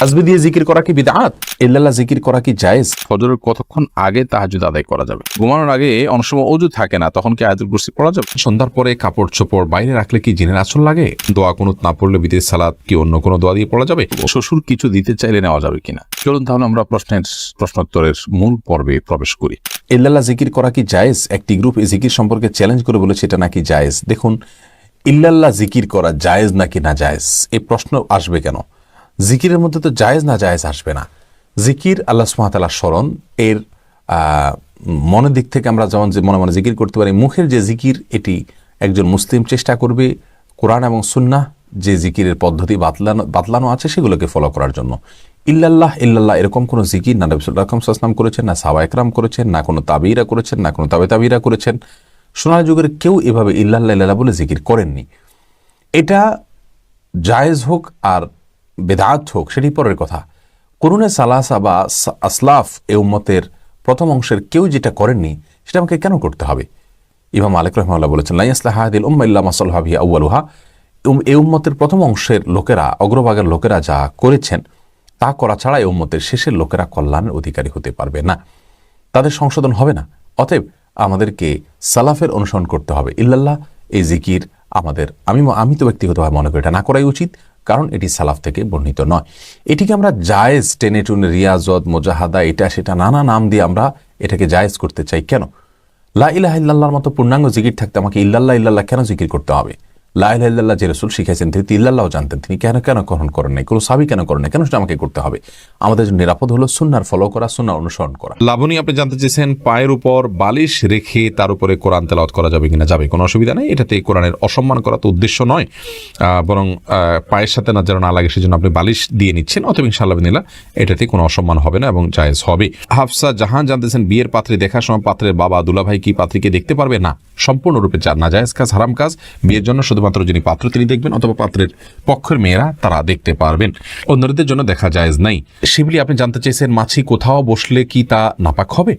তাসবি দিয়ে জিকির করা কি বিদআত ইল্লাল্লাহ জিকির করা কি জায়েজ? ফজরের কতক্ষণ আগে তাহাজুদ আদায় করা যাবে? ঘুমানোর আগে অনেক সময় অজু থাকে না তখন কি আয়াতুল কুরসি পড়া যাবে? সন্ধ্যার পরে কাপড় চোপড় বাইরে রাখলে কি জিনের আচল লাগে? দোয়া কুনুত না পড়লে বিদের সালাত কি অন্য কোনো দোয়া দিয়ে পড়া যাবে? শ্বশুর কিছু দিতে চাইলে নেওয়া যাবে কিনা? চলুন তাহলে আমরা প্রশ্নের প্রশ্নোত্তরের মূল পর্বে প্রবেশ করি। ইল্লাল্লাহ জিকির করা কি জায়েজ? একটি গ্রুপ এই জিকির সম্পর্কে চ্যালেঞ্জ করে বলেছে এটা নাকি জায়েজ? দেখুন ইল্লাল্লাহ জিকির করা জায়েজ নাকি না জায়েজ? এই প্রশ্ন আসবে কেন? জিকিরের মধ্যে তো জায়েজ না জায়েজ আসবে না। জিকির আল্লাহ সুমাতাল্লাহ স্মরণ, এর মনের দিক থেকে আমরা যেমন যে মনে মনে জিকির করতে পারি, মুখের যে জিকির, এটি একজন মুসলিম চেষ্টা করবে কোরআন এবং সুন্নাহ, যে জিকিরের পদ্ধতি বাতলানো বাতলানো আছে সেগুলোকে ফলো করার জন্য। ইল্লাল্লাহ ইল্লাল্লাহ এরকম কোনো জিকির না নবিসুল্লাহ সাল্লাম করেছেন, না সাবা একরাম করেছেন, না কোনো তাবিরা করেছেন, না কোনো তাবে তাবিরা করেছেন। সোনার যুগের কেউ এভাবে ইল্লাল্লাহ ইল্লাল্লাহ বলে জিকির করেননি। এটা জায়েজ হোক আর বেদাত হোক সেটি পরের কথা। করুণে সালাসা বা আসলাফ এ উম্মতের প্রথম অংশের কেউ যেটা করেননি, সেটা আমাকে কেন করতে হবে? ইমাম মালিক রহমাল্লাহ বলেছেন লাইয়াসলাহাদিল উম্মা ইল্লা মাসাল্লাহি আউ্বালুহা এ উম্মতের প্রথম অংশের লোকেরা, অগ্রভাগের লোকেরা যা করেছেন, তা করা ছাড়া এই উম্মতের শেষের লোকেরা কল্যাণের অধিকারী হতে পারবে না। তাদের সংশোধন হবে না। অতএব আমাদেরকে সালাফের অনুসরণ করতে হবে। ইল্লাল্লাহ, এই জিকির আমাদের, আমি আমি তো ব্যক্তিগতভাবে মনে করি এটা না করাই উচিত, কারণ এটি সালাফ থেকে বর্ণিত নয়। এটিকে আমরা জায়েজ টেনে টুনে রিয়াজত, মোজাহাদা, এটা সেটা নানা নাম দিয়ে আমরা এটাকে জায়েজ করতে চাই। কেন? লা ইলাহ ইল্লাল্লাহর মতো পূর্ণাঙ্গ জিকির থাকতে আমাকে ইল্লাল্লাহ ইল্লাল্লাহ কেন জিকির করতে হবে? লা ইলাহা ইল্লাল্লাহ যে রসুল শিখাইছেন, তিনি তো ইল্লাল্লাহ জানতেন। তিনি কেন কেন গ্রহণ করেন নাই? কোনো সাবি কেন করেন কেন সেটা আমাকে করতে হবে? আমাদের জন্য নিরাপদ হলো সুন্নার ফলো করা, সুন্নার অনুসরণ করা। লাবণী, আপনি জানতে চেয়েছেন, পায়ের উপর বালিশ রেখে তার উপরে কোরআন তেলাওয়াত করা যাবে কিনা? যাবে, কোনো অসুবিধা নেই। এটাতে কোরআনের অসম্মান করা তো উদ্দেশ্য নয়। বরং পায়ের সাথে না যেন না লাগে, সেজন্য আপনি বালিশ দিয়ে নিচ্ছেন। অতএব ইনশাআল্লাহ নিলা এটাতে কোনো অসম্মান হবে না এবং জায়েজ হবে। হাফসা জাহান জানতেছেন, বিয়ের পাত্রে দেখার সময় পাত্রের বাবা দুলাভাই কি পাত্রীকে দেখতে পারবে? না, সম্পূর্ণরূপে না নাজায়েজ কাজ, হারাম কাজ। বিয়ের জন্য শুধুমাত্র যিনি পাত্র তিনি দেখবেন অথবা পাত্রের পক্ষের মেয়েরা তারা দেখতে পারবেন। অন্যদের জন্য দেখা যায় নাই। সেগুলি আপনি জানতে চেয়েছেন মাছি কোথাও বসলে কি তা নাপাক হবে?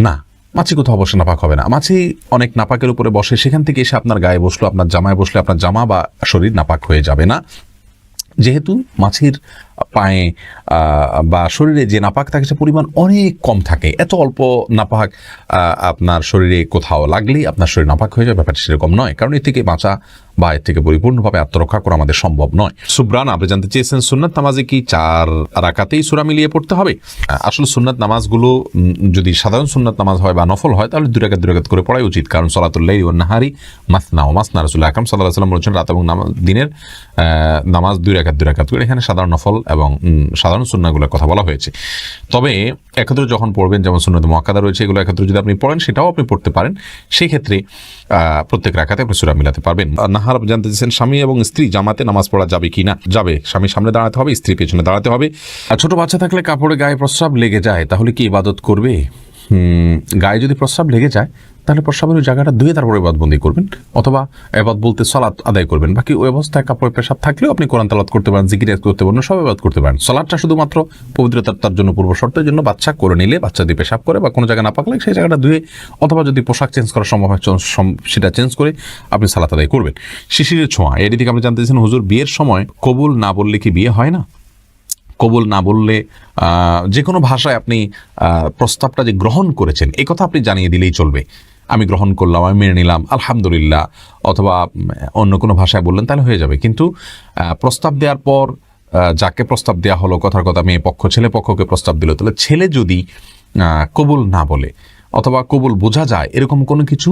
না, মাছি কোথাও বসে নাপাক হবে না। মাছি অনেক নাপাকের উপরে বসে, সেখান থেকে এসে আপনার গায়ে বসল, আপনার জামায় বসলে আপনার জামা বা শরীর নাপাক হয়ে যাবে না। যেহেতু মাছির পায়ে বা শরীরে যে নাপাক থাকে সে পরিমাণ অনেক কম থাকে। এত অল্প নাপাক আপনার শরীরে কোথাও লাগলেই আপনার শরীর নাপাক হয়ে যাবে। ব্যাপারটা সেরকম নয়। কারণ এর থেকে বাঁচা বা এর থেকে পরিপূর্ণভাবে আত্মরক্ষা করা আমাদের সম্ভব নয়। সুব্রান, আপনি জানতে চেয়েছেন সুন্নাত নামাজে কি চার রাকাতেই সুরা মিলিয়ে পড়তে হবে? আসলে সুন্নাত নামাজগুলো যদি সাধারণ সুন্নাত নামাজ হয় বা নফল হয়, তাহলে দুই রাকাত দুই রাকাত করে পড়াই উচিত। কারণ সলাতুল্লাহ ও নাহারি মাসনা ও মাসনা রসুল্লাহ আকরম সাল্লাহ সাল্লাম বলেছেন রাত এবং দিনের নামাজ দুই রাকাত দুই রাকাত করে। এখানে সাধারণ নফল এবং সাধারণ সুন্নাগুলোর কথা বলা হয়েছে। তবে একত্রে যখন পড়বেন যেমন সুন্নত মহাকাদা রয়েছে এগুলো একত্রে যদি আপনি পড়েন সেটাও আপনি পড়তে পারেন। সেই ক্ষেত্রে প্রত্যেক রাখাতে আপনি সুরা মিলাতে পারবেন। আর নাহার জানতে চাইছেন স্বামী এবং স্ত্রী জামাতে নামাজ পড়া যাবে কি না? যাবে। স্বামী সামনে দাঁড়াতে হবে স্ত্রী পেছনে দাঁড়াতে হবে। আর ছোট বাচ্চা থাকলে কাপড়ে গায়ে প্রস্রাব লেগে যায় তাহলে কি ইবাদত করবে? গায়ে যদি প্রস্রাব লেগে যায়, তাহলে প্রস্রাবের ওই জায়গাটা ধুয়ে তারপরে এবাদবন্দি করবেন। অথবা এবাদ বলতে সলাৎ আদায় করবেন। বাকি ওই অবস্থায় কাপড়ে পেশাব থাকলেও আপনি কোরআন তালাত করতে পারেন জিকির করতে পারেন, সব এবাদ করতে পারেন। সলাদটা শুধুমাত্র পবিত্রতার তার জন্য, পূর্ব শর্তের জন্য বাচ্চা করে নিলে, বাচ্চা দিয়ে পেশাব করে বা কোনো জায়গা না পাকলে সেই জায়গাটা ধুয়ে, অথবা যদি পোশাক চেঞ্জ করা সম্ভব হয় সেটা চেঞ্জ করে আপনি সালাত আদায় করবেন। শিশিরের ছোঁয়া, এর দিকে আপনি জানতে চাইছেন, হুজুর, বিয়ের সময় কবুল না বললে কি বিয়ে হয় না? কবুল না বললে যে কোনো ভাষায় আপনি প্রস্তাবটা যে গ্রহণ করেছেন এ কথা আপনি জানিয়ে দিলেই চলবে। আমি গ্রহণ করলাম, আমি মেনে নিলাম, আলহামদুলিল্লাহ, অথবা অন্য কোনো ভাষায় বললেন তাহলে হয়ে যাবে। কিন্তু প্রস্তাব দেওয়ার পর যাকে প্রস্তাব দেওয়া হলো, কথার কথা মেয়ে পক্ষ, ছেলে পক্ষকে প্রস্তাব দিল, তাহলে ছেলে যদি কবুল না বলে, অথবা কবুল বোঝা যায়, এরকম কোনো কিছু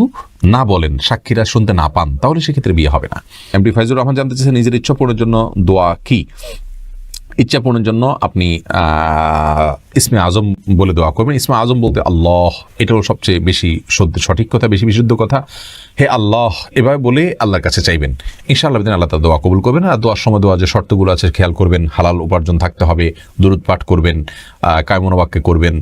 না বলেন, সাক্ষীরা শুনতে না পান, তাহলে সেক্ষেত্রে বিয়ে হবে না। এমডি ফাইজুর রহমান জানতে চেয়েছেন, নিজের ইচ্ছা পূরণের জন্য দোয়া কি? ইচ্ছা পূরণের জন্য আপনি ইসমে আজম বলে দোয়া করবেন। ইসমে আজম বলতে আল্লাহ, এটাও সবচেয়ে বেশি সঠিক কথা, বেশি বিশুদ্ধ কথা। হে আল্লাহ, এভাবে বলে আল্লাহর কাছে চাইবেন। ইনশাআল্লাহ দিন আল্লাহ তার দোয়া কবুল করবেন। আর দোয়ার সময় দোয়া যে শর্তগুলো আছে, খেয়াল করবেন। হালাল উপার্জন থাকতে হবে দূরত পাঠ করবেন কায়মনোবাক্যে করবেন।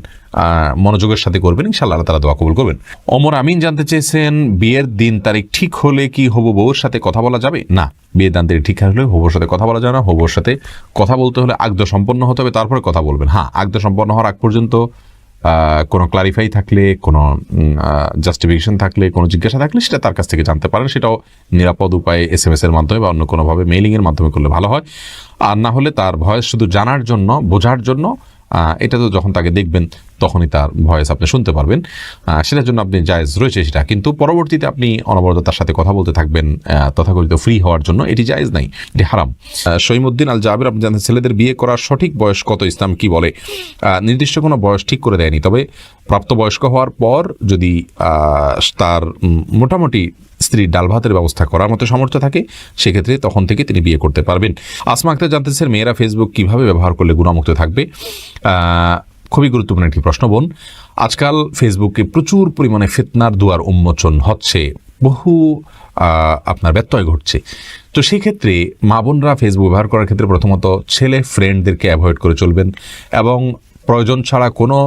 মনোযোগের সাথে করবেন, ইনশাআল্লাহ আল্লাহ তারা দোয়া কবুল করবেন। অমর আমিন জানতে চেয়েছেন, বিয়ের দিন তারিখ ঠিক হলে কি হবু বউর সাথে কথা বলা যাবে? না, বিয়ের দান তারিখ ঠিক হলে হবুর সাথে কথা বলা যাবে না, হবুর সাথে কথা বলতে হলে আগদ সম্পন্ন হতে হবে, তারপরে কথা বলবেন। হ্যাঁ আগদ সম্পন্ন হওয়ার আগ পর্যন্ত কোনো ক্লারিফাই থাকলে, কোনো জাস্টিফিকেশন থাকলে, কোনো জিজ্ঞাসা থাকলে সেটা তার কাছ থেকে জানতে পারেন, সেটাও নিরাপদ উপায়ে এস এম এস এর মাধ্যমে বা অন্য কোনোভাবে মেইলিংয়ের মাধ্যমে করলে ভালো হয়। আর না হলে তার ভয়েস শুধু জানার জন্য, বোঝার জন্য এটা তো যখন তাকে দেখবেন তখনই তার ভয়েস আপনি শুনতে পারবেন। সেটার জন্য আপনি জায়েজ রয়েছে সেটা। কিন্তু পরবর্তীতে আপনি অনবরত তার সাথে কথা বলতে থাকবেন তথাকথিত ফ্রি হওয়ার জন্য। এটি জায়েজ নাই, এটি হারাম। সৈমুদ্দিন আল জাবির আপনি জানেন ছেলেদের বিয়ে করার সঠিক বয়স কত? ইসলাম কি বলে? নির্দিষ্ট কোনো বয়স ঠিক করে দেয়নি। তবে প্রাপ্তবয়স্ক হওয়ার পর যদি তার মোটামুটি স্ত্রীর ডাল ভাতের ব্যবস্থা করার মতো সামর্থ্য থাকে, সেক্ষেত্রে তখন থেকে তিনি বিয়ে করতে পারবেন। আসমা আক্তার জানতে মেয়েরা ফেসবুক কীভাবে ব্যবহার করলে গুণামুক্ত থাকবে? খুবই গুরুত্বপূর্ণ একটি প্রশ্ন, বোন। আজকাল ফেসবুকে প্রচুর পরিমাণে ফেতনার দুয়ার উন্মোচন হচ্ছে, বহু আপনার ব্যত্যয় ঘটছে। তো সেই ক্ষেত্রে মা বোনরা ফেসবুক ব্যবহার করার ক্ষেত্রে প্রথমত ছেলে ফ্রেন্ডদেরকে অ্যাভয়েড করে চলবেন এবং প্রয়োজন ছাড়া কোনো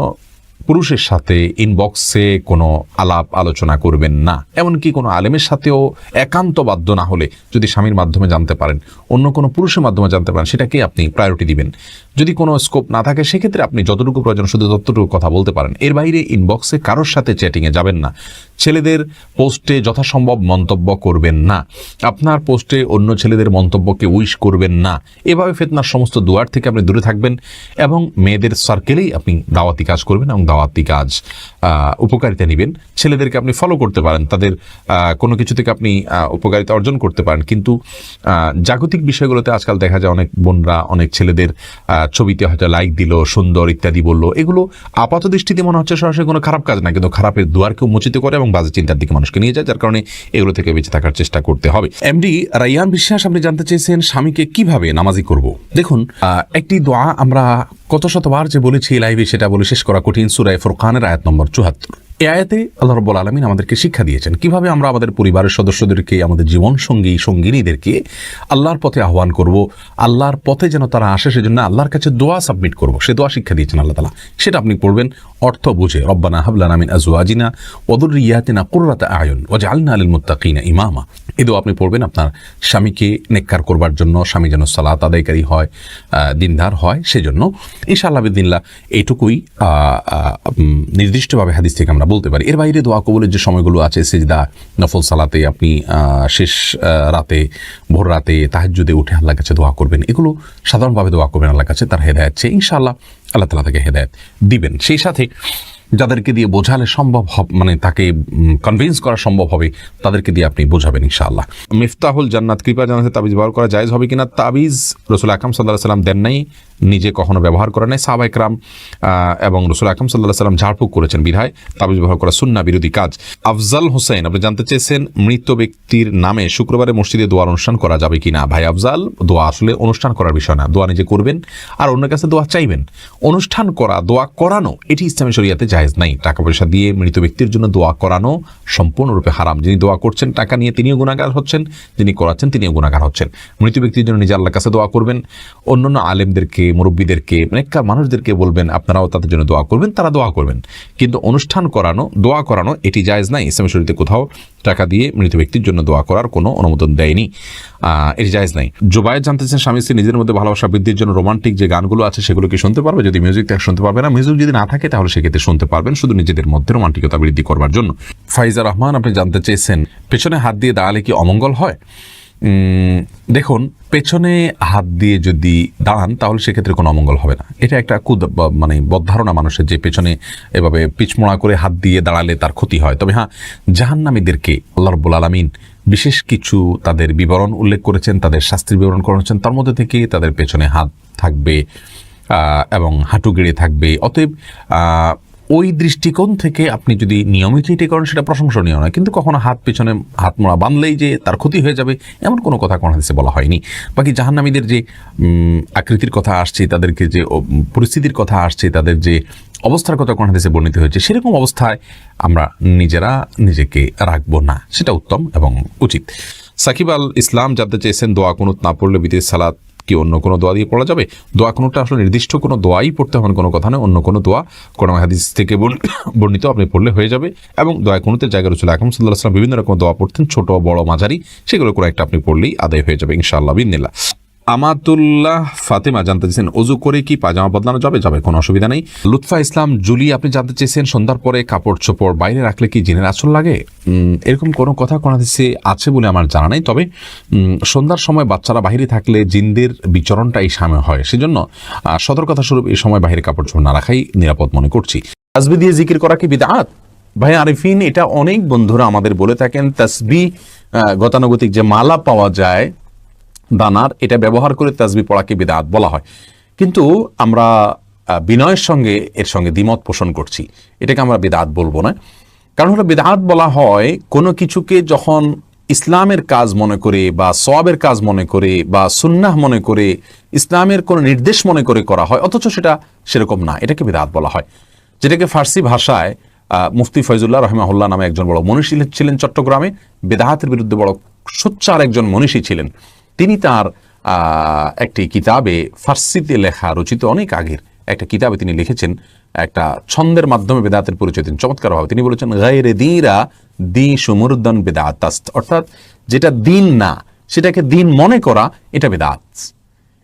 পুরুষের সাথে ইনবক্সে কোনো আলাপ আলোচনা করবেন না। এমনকি কোনো আলেমের সাথেও একান্ত বাধ্য না হলে যদি স্বামীর মাধ্যমে জানতে পারেন, অন্য কোনো পুরুষের মাধ্যমে জানতে পারেন, সেটাকে আপনি প্রায়োরিটি দিবেন। যদি কোনো স্কোপ না থাকে, সেক্ষেত্রে আপনি যতটুকু প্রয়োজন শুধু ততটুকু কথা বলতে পারেন। এর বাইরে ইনবক্সে কারোর সাথে চ্যাটিংয়ে যাবেন না। ছেলেদের পোস্টে যথাসম্ভব মন্তব্য করবেন না। আপনার পোস্টে অন্য ছেলেদের মন্তব্যকে উইশ করবেন না। এভাবে ফেতনার সমস্ত দুয়ার থেকে আপনি দূরে থাকবেন এবং মেয়েদের সার্কেলেই আপনি দাওয়াতি কাজ করবেন এবং দাওয়াতি কাজ উপকারিতা নেবেন। ছেলেদেরকে আপনি ফলো করতে পারেন, তাদের কোনো কিছু থেকে আপনি উপকারিতা অর্জন করতে পারেন। কিন্তু জাগতিক বিষয়গুলোতে আজকাল দেখা যায় অনেক বোনরা, অনেক ছেলেদের ছবিতে হয়তো লাইক দিল, সুন্দর ইত্যাদি বলল। এগুলো আপাত দৃষ্টিতে মনে হচ্ছে সরাসরি কোনো খারাপ কাজ না, কিন্তু খারাপের দুয়ারকে উন্মোচিত করে এবং বাজে চিন্তার দিকে মানুষকে নিয়ে যায়, যার কারণে এগুলো থেকে বেঁচে থাকার চেষ্টা করতে হবে। এমডি রাইয়ান, বিশ্বাস, আপনি জানতে চেয়েছেন স্বামীকে কীভাবে নামাজি করব? দেখুন একটি দোয়া আমরা কত শতবার যে বলেছি লাইভে সেটা বলে শেষ করা কঠিন সুরায় ফুরকানের আয়াত নম্বর চুহাত্তর এই আয়াতে আল্লাহ রব্বুল আলমিন আমাদেরকে শিক্ষা দিয়েছেন। কীভাবে আমরা আমাদের পরিবারের সদস্যদেরকে, আমাদের জীবন সঙ্গী, সঙ্গিনীদেরকে আল্লাহর পথে আহ্বান করব, আল্লাহর পথে যেন তারা আসে, সেজন্য আল্লাহর কাছে দোয়া সাবমিট করব। সে দোয়া শিক্ষা দিয়েছেন আল্লাহ তালা সেটা আপনি পড়বেন, অর্থ বুঝে, রব্বানা হাবলানা মিন আজওয়াজিনা ওদুর রিয়াতিনা কুর্রাতা আয়ন ওজা আলনা আলিল মুত্তাকিনা ইমামা। এ দোয়া আপনি পড়বেন, আপনার স্বামীকে নেককার করবার জন্য, স্বামী যেন সালাত আদায়কারী হয় দিনদার হয়, সেজন্য ইনশাআল্লাহ বিদিল্লা এইটুকুই নির্দিষ্টভাবে হাদিস থেকে আমরা বলতে পারি। এর বাইরে দোয়া কবুলের যে সময়গুলো আছে, সেজদা, নফল সালাতে আপনি শেষ রাতে, ভোর রাতে তাহাজ্জুদে উঠে আল্লাহর কাছে দোয়া করবেন। এগুলো সাধারণভাবে দোয়া করবেন আল্লাহর কাছে, তার হেদায়ত চেয়ে ইনশাআল্লাহ আল্লাহ তালা তাকে হেদায়ত দিবেন। সেই সাথে যাদেরকে দিয়ে বোঝালে সম্ভব হবে মানে তাকে কনভিন্স করা সম্ভব হবে, তাদেরকে দিয়ে আপনি বোঝাবেন ইনশাআল্লাহ। মিফতাহুল জান্নাত, কৃপা জানাতে তাবিজ ব্যবহার করা জায়েজ হবে কিনা? তাবিজ রসুল আকরাম সাল্লাহ সাল্লাম দেন নাই। নিজে কখনো ব্যবহার করে নাই। সাহাবা একরাম এবং রসুল আকরাম সাল্লাহ সাল্লাম ঝাড়ফুঁক করেছেন বিধায়। তাবিজ ব্যবহার করা সুন্না বিরোধী কাজ। আফজাল হোসেন, আপনি জানতে চেয়েছেন মৃত ব্যক্তির নামে শুক্রবারে মসজিদে দোয়ার অনুষ্ঠান করা যাবে কি না ভাই আফজাল, দোয়া আসলে অনুষ্ঠান করার বিষয় না। দোয়া নিজে করবেন আর অন্যের কাছে দোয়া চাইবেন। অনুষ্ঠান করা, দোয়া করানো, এটি ইসলামী শরিয়াতে জায়েজ নাই। টাকা পয়সা দিয়ে মৃত ব্যক্তির জন্য দোয়া করানো সম্পূর্ণরূপে হারাম। যিনি দোয়া করছেন, টাকা নিয়ে তিনিও গুণাগার হচ্ছেন, যিনি করাচ্ছেন, তিনিও গুণাগার হচ্ছেন। মৃত ব্যক্তির জন্য নিজে আল্লাহর কাছে দোয়া করবেন। অন্যান্য আলেমদেরকে মুরব্বীদেরকে অনেককার মানুষদেরকে বলবেন, আপনারাও তাদের জন্য দোয়া করবেন, তারা দোয়া করবেন। কিন্তু অনুষ্ঠান করানো, দোয়া করানো, এটি জায়েজ নাই। ইসলামী শরীরে কোথাও টাকা দিয়ে মৃত ব্যক্তির জন্য দোয়া করার কোনো অনুমোদন দেয়নি। এটি জায়েজ নাই। জোবায়ের জানতে চান স্বামী স্ত্রী নিজের মধ্যে ভালোবাসা বৃদ্ধির জন্য রোমান্টিক যে গানগুলো আছে, সেগুলো কি শুনতে পারবে? যদি মিউজিক থাকে শুনতে পারবে না মিউজিক যদি না থাকে, তাহলে সেক্ষেত্রে শুনতে পারবেন, শুধু নিজেদের মধ্যে রোমান্টিকতা বৃদ্ধি করবার জন্য। ফাইজা রহমান, আপনি জানতে চেয়েছেন, পেছনে হাত দিয়ে দাঁড়ালে কি অমঙ্গল হয়? দেখুন, পেছনে হাত দিয়ে যদি দাঁড়ান, তাহলে সেক্ষেত্রে কোনো অমঙ্গল হবে না। এটা একটা কুদ মানে বদ্ধারণা মানুষের যে পেছনে এভাবে পিছমোড়া করে হাত দিয়ে দাঁড়ালে তার ক্ষতি হয়। তবে হ্যাঁ জাহান্নামীদেরকে আল্লাহ রব্বুল আলমিন বিশেষ কিছু তাদের বিবরণ উল্লেখ করেছেন, তাদের শাস্তির বিবরণ করেছেন, তার মধ্যে থেকে তাদের পেছনে হাত থাকবে এবং হাঁটু গেড়ে থাকবে। অতএব ওই দৃষ্টিকোণ থেকে আপনি যদি নিয়মিত এটি করেন, সেটা প্রশংসনীয় নয়। কিন্তু কখনো হাত পেছনে হাত মোড়া বাঁধলেই যে তার ক্ষতি হয়ে যাবে, এমন কোনো কথা কোনো হাদিসে বলা হয়নি। বাকি জাহান্নামীদের যে আকৃতির কথা আসছে, তাদেরকে যে পরিস্থিতির কথা আসছে, তাদের যে অবস্থার কথা কোন হাদিসে বর্ণিত হয়েছে, সেরকম অবস্থায় আমরা নিজেরা নিজেকে রাখব না। সেটা উত্তম এবং উচিত। সাকিব আল ইসলাম জানতে চেয়েছেন, দোয়া কুনুত না পড়লে বিদেশ সালাত কি অন্য কোনো দোয়া দিয়ে পড়া যাবে? দোয়া কোনোটা আসলে নির্দিষ্ট কোনো দোয়াই পড়তে হবে কোনো কথা নয়, অন্য কোনো দোয়া। কোনো হাদিস থেকে বর্ণ- বর্ণিত আপনি পড়লে হয়ে যাবে। এবং দোয়া কোনোতে জায়গা রয়েছিল এখন সাল্লাহ আসলাম বিভিন্ন রকম দোয়া পড়তেন, ছোট, বড়, মাঝারি। সেগুলো কোনো একটা আপনি পড়লেই আদায় হয়ে যাবে, ইনশাআল্লাহ বিনিল্লা আমাতুল্লাহ ফাতেমা জানতে চেয়েছেন অজু করে কি পাজামা বদলানো যাবে? যাবে, কোনো অসুবিধা নেই। লুৎফা ইসলাম, জুলি, আপনি জানতে চেয়েছেন, সন্ধ্যার পরে কাপড় চোপড় বাইরে রাখলে কি জিনের আচল লাগে? এরকম কোনো কথা কোনো হাদিসে আছে বলে আমার জানা নেই। তবে সন্ধ্যার সময় বাচ্চারা বাইরে থাকলে জিনদের বিচরণটা এই সময় হয়। সেজন্য সতর্কতা স্বরূপ এই সময় বাইরে কাপড় চোপড় না রাখাই নিরাপদ মনে করছি। তাসবি দিয়ে জিকির করা কি বিদআত ভাই আরিফিন, এটা অনেক বন্ধুরা আমাদের বলে থাকেন, তাসবি গতানুগতিক যে মালা পাওয়া যায় দানার এটা ব্যবহার করে তাজবি পড়াকে বিদাত বলা হয়। কিন্তু আমরা বিনয়ের সঙ্গে, এর সঙ্গে দ্বিমত পোষণ করছি। এটাকে আমরা বিদাত বলব না। কারণ হলো বিদাত বলা হয় কোনো কিছুকে যখন ইসলামের কাজ মনে করে বা সওয়াবের কাজ মনে করে বা সুন্নাহ মনে করে, ইসলামের কোনো নির্দেশ মনে করে করা হয়, অথচ সেটা সেরকম না। এটাকে বিদাত বলা হয়। যেটাকে ফার্সি ভাষায় মুফতি ফয়জুল্লাহ রহমাহুল্লাহ নামে একজন বড় মনীষী ছিলেন চট্টগ্রামে। বেদাহাতের বিরুদ্ধে বড় সোচ্চার একজন মনীষী ছিলেন। তিনি তার একটি কিতাবে ফার্সিতে লেখা রচিত অনেক আগের একটা কিতাবে তিনি লিখেছেন, একটা ছন্দের মাধ্যমে বেদাতের পরিচয় দিন চমৎকারভাবে তিনি বলেছেন, গায়রে দিরা দি সমুরুদ্দান বেদাত অর্থাৎ যেটা দিন না, সেটাকে দিন মনে করা, এটা বেদাত।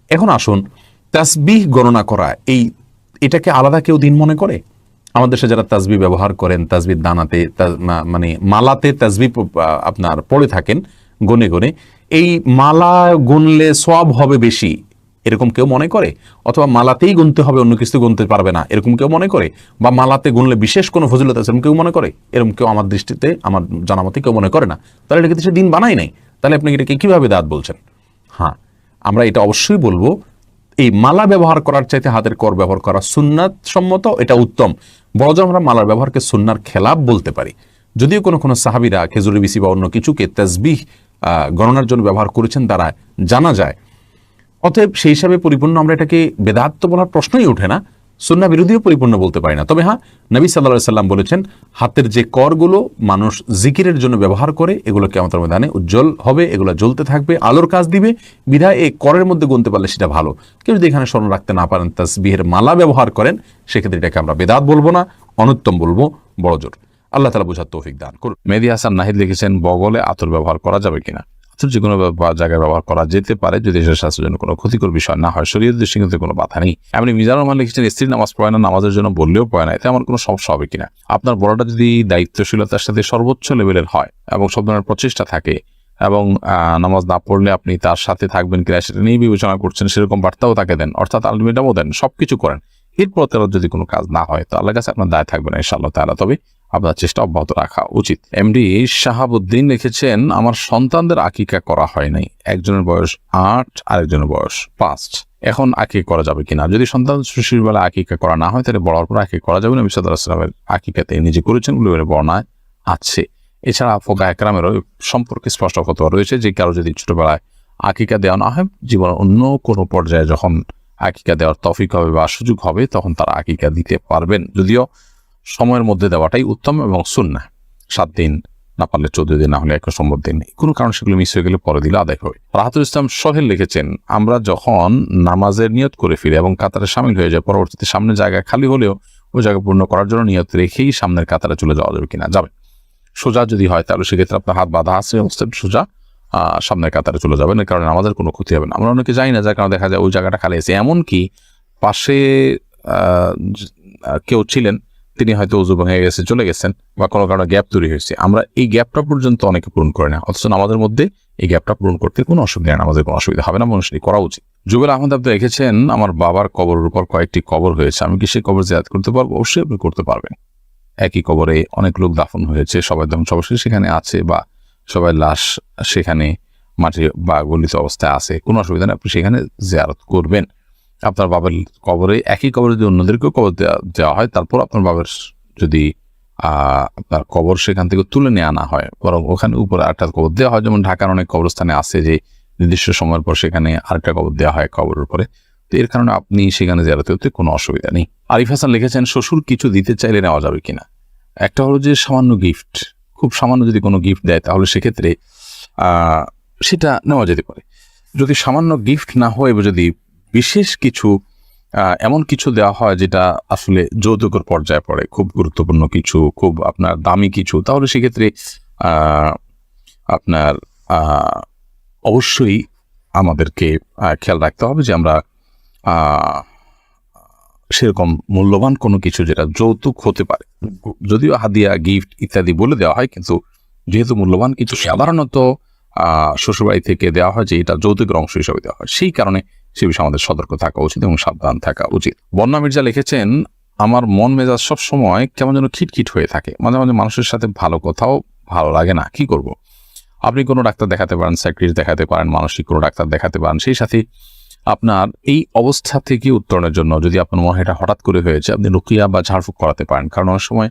এখন আসুন, তাসবিহ গণনা করা, এই, এটাকে আলাদা কেউ দিন মনে করে? আমাদের দেশে যারা তাসবি ব্যবহার করেন তাসবির দানাতে মানে মালাতে আ- আপনার পড়ে থাকেন, গনে গনে এই মালা গুনলে সব হবে বেশি। এরকম কেউ মনে করে? অথবা মালাতেই গুনতে হবে অন্য কিছু গুনতে পারবে না। এরকম কেউ মনে করে? বা মালাতে গুনলে বিশেষ কোনো ফজিলত আছে এরকম কেউ মনে করে? এরকম কেউ আমার দৃষ্টিতে আমার জানামতে কেউ মনে করে না। তাহলে এটাকে সে দিন বানাই নাই। তাহলে আপনি এটাকে কীভাবে দাঁত বলছেন? হ্যাঁ আমরা এটা অবশ্যই বলব এই মালা ব্যবহার করার চাইতে হাতের কর ব্যবহার করা সুন্নাত সম্মত এটা উত্তম। বড় আমরা মালার ব্যবহারকে সুন্নার খেলাপ বলতে পারি। যদিও কোনো কোনো সাহাবিরা খেজুরি বিসি বা অন্য কিছুকে তসবিহ আহ, গণনার জন্য ব্যবহার করেছেন দ্বারা জানা যায়। অতএব সেই হিসাবে পরিপূর্ণ আমরা এটাকে বেদাত্ত বলার প্রশ্নই ওঠে না সুন্না বিরোধীও পরিপূর্ণ বলতে পারি না। তবে হ্যাঁ নবী সাল্লাহ সাল্লাম বলেছেন, হাতের যে করগুলো মানুষ জিকিরের জন্য ব্যবহার করে এগুলোকে আমাদের ময়দানে উজ্জ্বল হবে, এগুলো জ্বলতে থাকবে, আলোর কাজ দিবে, বিধায় এই করের মধ্যে গুনতে পারলে সেটা ভালো। কেউ যদি এখানে স্মরণ রাখতে না পারেন, তাসবিহের মালা ব্যবহার করেন, সেক্ষেত্রে এটাকে আমরা বেদাত বলব না, অনুত্তম বলব, বড়জোর। আল্লাহ তালা বোঝার তৌফিক দান করুন। মেহেদি হাসান নাহিদ লিখেছেন, বগলে আতর ব্যবহার করা যাবে কিনা? আতর যে কোনো জায়গায় ব্যবহার করা যেতে পারে যদি সেটা স্বাস্থ্যের জন্য কোনো ক্ষতিকর বিষয় না হয়। শরীরের দৃষ্টিতে কোনো বাধা নেই। এমনি মিজানুর রহমান লিখেছেন স্ত্রী নামাজ পড়ে না, নামাজের জন্য বললেও পড়ে না, এতে আমার কোনো সমস্যা হবে কিনা? আপনার বড়টা যদি দায়িত্বশীলতার সাথে সর্বোচ্চ লেভেলের হয় এবং সব ধরনের প্রচেষ্টা থাকে এবং নামাজ না পড়লে আপনি তার সাথে থাকবেন কিনা সেটা নিয়ে বিবেচনা করছেন, সেরকম বার্তাও তাকে দেন, অর্থাৎ আলটিমেটামও দেন, সবকিছু করেন। এরপর তারা যদি কোনো কাজ না হয়, তো আল্লাহ কাছে আপনার দায় থাকবে না ইনশাআল্লাহ তাআলা। তবে আপনার চেষ্টা অব্যাহত রাখা উচিত। এমডি শাহাবুদ্দিন লিখেছেন, আমার সন্তানদের আকিকা করা হয় নাই। একজনের বয়স আট, আরেকজনের বয়স পাঁচ। এখন আকিকা করা যাবে কিনা? যদি সন্তান শিশুর বেলা আকিকা করা না হয়, তাহলে বড় পর আকিকা করা যাবে না। বিসাদামের আকিকাতে নিজে করেছেন বলে বর্ণায় আছে। এছাড়া ফোকা একরামেরও সম্পর্কে স্পষ্ট ফতোয়া রয়েছে যে, কারও যদি ছোটবেলায় আকিকা দেওয়া না হয়, জীবনের অন্য কোনো পর্যায়ে যখন আকিকা দেওয়ার তফিক হবে বা সুযোগ হবে, তখন তারা আকিকা দিতে পারবেন। যদিও সময়ের মধ্যে দেওয়াটাই উত্তম এবং সুন্না সাত দিন না পারলে চোদ্দ দিন, না হলে এক সম্ভব দিন। কোনো কারণ সেগুলো মিস হয়ে গেলে পরে দিলে আদায় হবে। রাহাতুল ইসলাম সোহেল লিখেছেন, আমরা যখন নামাজের নিয়ত করে ফিরে এবং কাতারে সামিল হয়ে যায় পরবর্তীতে সামনে জায়গা খালি হলেও ওই জায়গা পূর্ণ করার জন্য নিয়ত রেখেই সামনের কাতারে চলে যাওয়া যাবে কিনা? যাবে। সোজা যদি হয়, তাহলে সেক্ষেত্রে আপনার হাত বাঁধা আছে অবস্থায় সোজা সামনের কাতারে চলে যাবেন। কারণে আমাদের কোনো ক্ষতি হবে না। আমরা অনেকে যাই না, যার কারণে দেখা যায় ওই জায়গাটা খালি আছে। এমনকি পাশে কেউ ছিলেন তিনি হয়তো উজু ভেঙে গেছে, চলে গেছেন বা কোনো কারণে গ্যাপ তৈরি হয়েছে। আমরা এই গ্যাপটা পর্যন্ত অনেকে পূরণ করে না, অথচ আমাদের মধ্যে এই গ্যাপটা পূরণ করতে কোনো অসুবিধা নেই, আমাদের কোনো অসুবিধা হবে না সেটি করা উচিত। জুবেল আহমদ আপনি রেখেছেন আমার বাবার কবরের উপর কয়েকটি কবর হয়েছে, আমি কি সেই কবর জিয়াদ করতে পারব? অবশ্যই আপনি করতে পারবেন। একই কবরে অনেক লোক দাফন হয়েছে, সবাই দাফন সবাই সেখানে আছে বা সবাই লাশ সেখানে মাটি বা গলিত অবস্থায় আছে, কোনো অসুবিধা নেই, আপনি সেখানে জিয়ারত করবেন। আপনার বাবার কবরে, একই কবরে যদি অন্যদেরকেও কবর দেওয়া হয়, তারপর আপনার বাবার যদি আপনার কবর সেখান থেকে তুলে নিয়ে আনা হয়, বরং ওখানে উপরে আরেকটা কবর দেওয়া হয়, যেমন ঢাকার অনেক কবরস্থানে আছে যে, নির্দিষ্ট সময়ের পর সেখানে আরেকটা কবর দেওয়া হয় কবরের উপরে। তো এর কারণে আপনি সেখানে জেরাতে হতে কোনো অসুবিধা নেই। আরিফ হাসান লিখেছেন, শ্বশুর কিছু দিতে চাইলে নেওয়া যাবে কিনা? একটা হলো যে, সামান্য গিফট খুব সামান্য যদি কোনো গিফট দেয়, তাহলে সেক্ষেত্রে সেটা নেওয়া যেতে পারে। যদি সামান্য গিফট না হয় যদি বিশেষ কিছু এমন কিছু দেওয়া হয় যেটা আসলে যৌতুকের পর্যায়ে পড়ে, খুব গুরুত্বপূর্ণ কিছু, খুব আপনার দামি কিছু, তাহলে সেক্ষেত্রে আপনার অবশ্যই আমাদেরকে খেয়াল রাখতে হবে যে আমরা সেরকম মূল্যবান কোনো কিছু যেটা যৌতুক হতে পারে। যদিও হাদিয়া, গিফট ইত্যাদি বলে দেওয়া হয়, কিন্তু যেহেতু মূল্যবান কিছু, সাধারণত শ্বশুরবাড়ি থেকে দেওয়া হয় যে এটা যৌতুকের অংশ হিসাবে দেওয়া হয়, সেই কারণে সে বিষয়ে আমাদের সতর্ক থাকা উচিত এবং সাবধান থাকা উচিত। বন্যা মির্জা লিখেছেন, আমার মন মেজাজ সব সময় কেমন যেন খিটখিট হয়ে থাকে। মাঝে মাঝে মানুষের সাথে ভালো কথাও ভালো লাগে না। কি করব? আপনি কোনো ডাক্তার দেখাতে পারেন সাইক্রিস্ট দেখাতে পারেন, মানসিক কোনো ডাক্তার দেখাতে পারেন, সেই সাথে আপনার এই অবস্থা থেকে উত্তরণের জন্য যদি আপনার মনে এটা হঠাৎ করে হয়েছে, আপনি রুকিয়া বা ঝাড়ফুঁক করাতে পারেন। কারণ অনেক সময়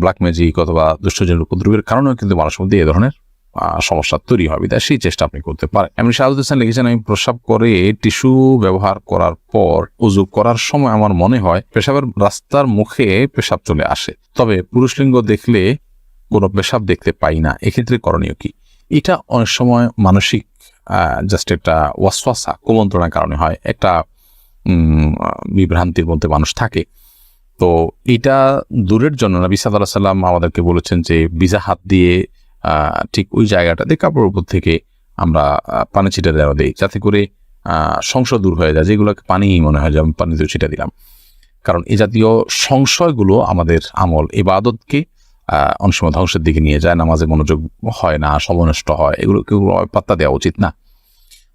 ব্ল্যাক ম্যাজিক অথবা দুষ্টজনের উপদ্রবের কারণেও কিন্তু মানুষের মধ্যে এ ধরনের সমস্যা তৈরি হবে। তাই সেই চেষ্টা আপনি করতে পারেন। এমনি শাহাদুল হোসেন লিখেছেন, আমি প্রস্রাব করে টিস্যু ব্যবহার করার পর উজু করার সময় আমার মনে হয় পেশাবের রাস্তার মুখে পেশাব চলে আসে। তবে পুরুষ লিঙ্গ দেখলে কোনো পেশাব দেখতে পাই না। এক্ষেত্রে করণীয় কি? এটা অনেক সময় মানসিক জাস্ট একটা ওয়াসওয়াসা, কুমন্ত্রণার কারণে হয়। একটা বিভ্রান্তির মধ্যে মানুষ থাকে। তো এটা দূরের জন্য নবী সাল্লাহ সাল্লাম আমাদেরকে বলেছেন যে বিজা হাত দিয়ে ঠিক ওই জায়গাটাতে কাপড়ের উপর থেকে আমরা পানি ছিটা দেওয়া দিই। যাতে করে সংশয় দূর হয়ে যায়। যেগুলোকে পানি মনে হয় যে আমি দিয়ে ছিটা দিলাম। কারণ এ জাতীয় সংশয়গুলো আমাদের আমল এবাদতকে অনেক সময় ধ্বংসের দিকে নিয়ে যায়। নামাজে মনোযোগ হয় না সমনষ্ট হয়। এগুলো কেউ পাত্তা দেওয়া উচিত না।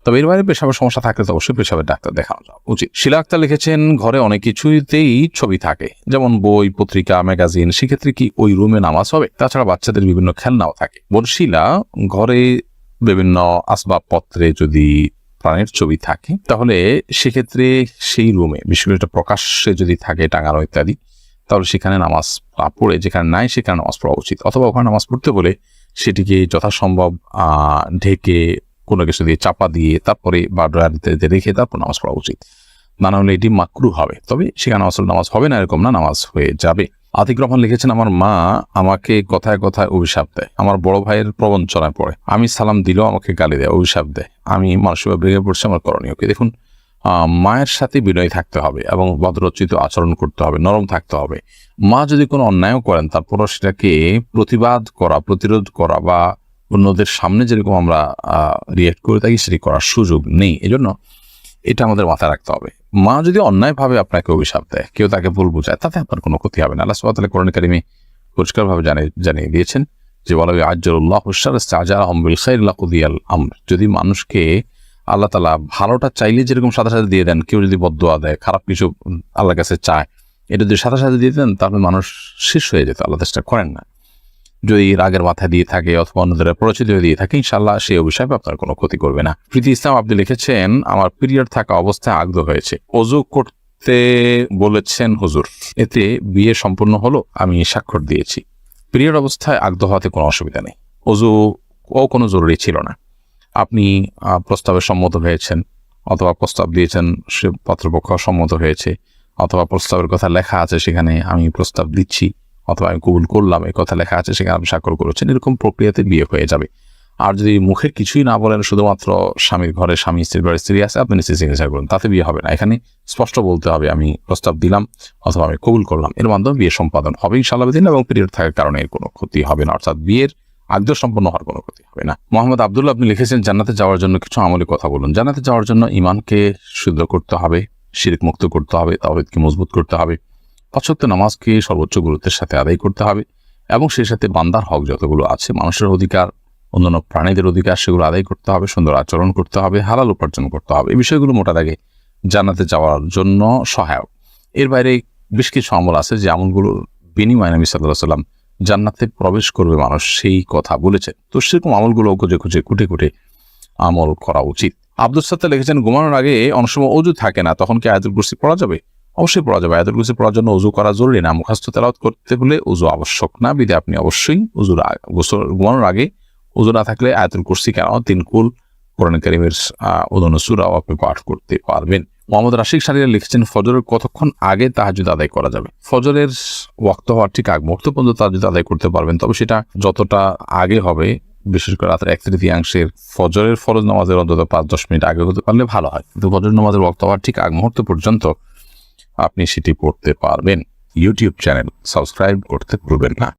তবে এর বাইরে পেশাবের সমস্যা থাকলে তো অবশ্যই পেশাবের ডাক্তার দেখানো উচিত শিলা আক্তার লিখেছেন, ঘরে অনেক কিছুতেই ছবি থাকে, যেমন বই, পত্রিকা, ম্যাগাজিন, সেক্ষেত্রে কি ওই রুমে নামাজ হবে? তাছাড়া বাচ্চাদের বিভিন্ন খেলনাও থাকে। বোন বলশিলা ঘরে বিভিন্ন আসবাবপত্রে যদি প্রাণের ছবি থাকে, তাহলে সেক্ষেত্রে সেই রুমে, বিশেষ করে প্রকাশ্যে যদি থাকে টাঙানো ইত্যাদি, তাহলে সেখানে নামাজ পড়ে, যেখানে নাই সেখানে নামাজ পড়া উচিত। অথবা ওখানে নামাজ পড়তে বলে সেটিকে যথাসম্ভব ঢেকে কোনো কিছু দিয়ে চাপা দিয়ে তারপরে বা ড্রয়ারিতে রেখে তারপর নামাজ পড়া উচিত। না হলে এটি মাকরু হবে। তবে সেখানে আসলে নামাজ হবে না, এরকম না, নামাজ হয়ে যাবে। আতিক রহমান লিখেছেন, আমার মা আমাকে কথায় কথায় অভিশাপ দেয়। আমার বড় ভাইয়ের প্রবঞ্চনায় পড়ে। আমি সালাম দিলেও আমাকে গালি দেয়, অভিশাপ দেয়। আমি মানসিকভাবে ভেঙে পড়ছি, আমার করণীয় কি? দেখুন মায়ের সাথে বিনয় থাকতে হবে এবং ভদ্রচিত আচরণ করতে হবে, নরম থাকতে হবে। মা যদি কোনো অন্যায়ও করেন, তারপরও সেটাকে প্রতিবাদ করা, প্রতিরোধ করা বা অন্যদের সামনে যেরকম আমরা রিয়েক্ট করে থাকি, সেটি করার সুযোগ নেই। এজন্য এটা আমাদের মাথায় রাখতে হবে। মা যদি অন্যায়ভাবে আপনাকে অভিশাপ দেয়, কেউ তাকে ভুল বোঝায়, তাতে আপনার কোনো ক্ষতি হবে না। আল্লাহ সুবাহ কোরআন কারিমে পরিষ্কারভাবে জানিয়ে জানিয়ে দিয়েছেন যে বলা হয় আজ্জরুল্লাহ হুসার খাইল্লাহ কুদিয়াল আমর। যদি মানুষকে আল্লাহ তালা ভালোটা চাইলে যেরকম সাথে সাথে দিয়ে দেন, কেউ যদি বদোয়া দেয়, খারাপ কিছু আল্লাহর কাছে চায়, এটা যদি সাথে সাথে দিয়ে দেন, তাহলে মানুষ শেষ হয়ে যেত। আল্লাহ চেষ্টা করেন না। যদি রাগের মাথায় দিয়ে থাকে অথবা অন্যদের পরিচিত হয়ে দিয়ে থাকে ইনশাল্লাহ সেই অভিশাপে আপনার কোনো ক্ষতি করবে না। প্রীতি ইসলাম, আপনি লিখেছেন, আমার পিরিয়ড থাকা অবস্থায় আগ্রহ হয়েছে। অজু করতে বলেছেন হুজুর। এতে বিয়ে সম্পূর্ণ হলো, আমি স্বাক্ষর দিয়েছি। পিরিয়ড অবস্থায় আগ্রহ হওয়াতে কোনো অসুবিধা নেই। অজু ও কোনো জরুরি ছিল না। আপনি প্রস্তাবে সম্মত হয়েছেন, অথবা প্রস্তাব দিয়েছেন, সে পাত্রপক্ষ সম্মত হয়েছে, অথবা প্রস্তাবের কথা লেখা আছে সেখানে আমি প্রস্তাব দিচ্ছি। অথবা আমি কবুল করলাম, এই কথা লেখা আছে, সেখানে আপনি স্বাক্ষর করেছেন, এরকম প্রক্রিয়াতে বিয়ে হয়ে যাবে। আর যদি মুখের কিছুই না বলেন, শুধুমাত্র স্বামীর ঘরে স্বামী, স্ত্রীর ঘরে স্ত্রী আছে, আপনি নিশ্চয়ই সিগনেচার করুন। তাতে বিয়ে হবে না। এখানে স্পষ্ট বলতে হবে, আমি প্রস্তাব দিলাম, অথবা আমি কবুল করলাম। এর মাধ্যমে বিয়ে সম্পাদন হবে ইনশাল্লাহ দিন এবং পিরিয়ড থাকার কারণে এর কোনো ক্ষতি হবে না। অর্থাৎ বিয়ের আগ্রহ সম্পন্ন হওয়ার কোনো ক্ষতি হবে না। মোহাম্মদ আবদুল্লাহ, আপনি লিখেছেন, জান্নাতে যাওয়ার জন্য কিছু আমলি কথা বলুন। জান্নাতে যাওয়ার জন্য ইমানকে শুদ্ধ করতে হবে, শিরিক মুক্ত করতে হবে, তাওহিদকে মজবুত করতে হবে। পাঁচক্ত নামাজকে সর্বোচ্চ গুরুত্বের সাথে আদায় করতে হবে এবং সেই সাথে বান্দার হক যতগুলো আছে, মানুষের অধিকার, অন্যান্য প্রাণীদের অধিকার সেগুলো আদায় করতে হবে, সুন্দর আচরণ করতে হবে, হালাল উপার্জন করতে হবে। এই বিষয়গুলো মোটা দাগে জান্নাতে যাওয়ার জন্য সহায়ক। এর বাইরে বেশ কিছু আমল আছে যে আমলগুলো বিনিময় নবী সাল্লাহ সাল্লাম জান্নাতে প্রবেশ করবে মানুষ সেই কথা বলেছেন। তো সেরকম আমলগুলো খুঁজে খুঁজে কুটে কুটে আমল করা উচিত। আব্দুল সাত্তা লিখেছেন, ঘুমানোর আগে অনেক সময় অজু থাকে না, তখন কি আয়াতুল কুরসি পড়া যাবে? অবশ্যই পড়া যাবে। আয়াতুল কুরসি পড়ার জন্য উজু করা জরুরি না, মুখাস্ত তেলাওয়াত করতে হলে উজু আবশ্যক না। বিধে আপনি অবশ্যই উজুর গোসল ঘুমানোর আগে উজু না থাকলে আয়াতুল কুরসি কেন? তিন কুল কোরআন করিমের উদন সুরাও আপনি পাঠ করতে পারবেন। মোহাম্মদ রাশিক সারিয়া লিখেছেন, ফজরের কতক্ষণ আগে তাহাজুদ আদায় করা যাবে? ফজরের ওয়াক্ত হওয়ার ঠিক আগ মুহূর্ত পর্যন্ত তাহাজুদ আদায় করতে পারবেন, তবে সেটা যতটা আগে হবে, বিশেষ করে রাতের এক তৃতীয়াংশের ফজরের ফরজ নামাজের অন্তত পাঁচ দশ মিনিট আগে হতে পারলে ভালো হয়। কিন্তু ফজর নামাজের ওয়াক্ত হওয়ার ঠিক আগ মুহূর্ত পর্যন্ত আপনি সেটি পড়তে পারবেন। ইউটিউব চ্যানেল সাবস্ক্রাইব করতে ভুলবেন না।